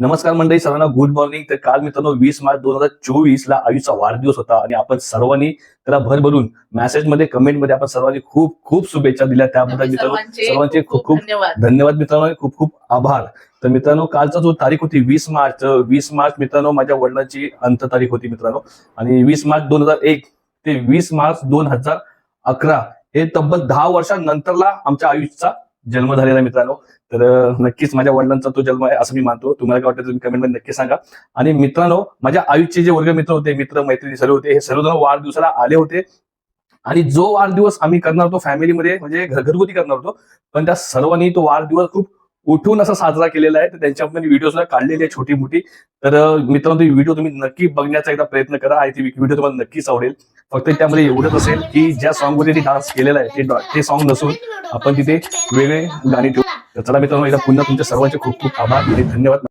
नमस्कार मंडळी सर्वांना गुड मॉर्निंग तर काल मित्रांनो वीस मार्च दोन हजार चोवीस ला आयुषचा वाढदिवस होता आणि आपण सर्वांनी त्याला भरभरून मेसेजमध्ये कमेंटमध्ये आपण सर्वांनी खूप खूप शुभेच्छा दिल्या. त्याबद्दल मित्रांनो सर्वांचे खूप खूप धन्यवाद. मित्रांनो खूप खूप आभार. तर मित्रांनो कालचा जो तारीख होती वीस मार्च वीस मार्च मित्रांनो माझ्या वडिलांची अंत तारीख होती मित्रांनो. आणि वीस मार्च दोन हजार एक ते वीस मार्च दोन हजार अकरा हे तब्बल दहा वर्षांनंतरला आमच्या आयुषचा जन्म झालेला मित्रांनो. तर नक्कीच माझ्या वडिलांचा तो जन्म आहे असं मी मानतो. तुम्हाला काय वाटतं तुम्ही कमेंटमध्ये नक्की सांगा. आणि मित्रांनो माझ्या आयुषचे जे वर्ग मित्र होते मित्र मैत्रिणी सर्व होते हे सर्वजण वाढदिवसाला आले होते. आणि जो वाढदिवस आम्ही करणार होतो फॅमिलीमध्ये म्हणजे घर- घरगुती करणार होतो पण त्या सर्वांनी तो वाढदिवस खूप उठून असा साजरा केलेला आहे. तर त्यांच्या आपण व्हिडिओ सुद्धा काढलेली आहे छोटी मोठी तर मित्रांनो ती व्हिडिओ तुम्ही नक्की बघण्याचा एकदा प्रयत्न करा. आणि ती व्हिडिओ तुम्हाला नक्कीच आवडेल. फक्त त्यामध्ये एवढंच असेल की ज्या सॉन्गमध्ये डान्स केलेला आहे ते ते सॉन्ग नसून आपण तिथे वेगळे गाणी ठेवू. चला मित्रांनो एकदा पुन्हा तुमच्या सर्वांचे खूप खूप आभार आणि धन्यवाद.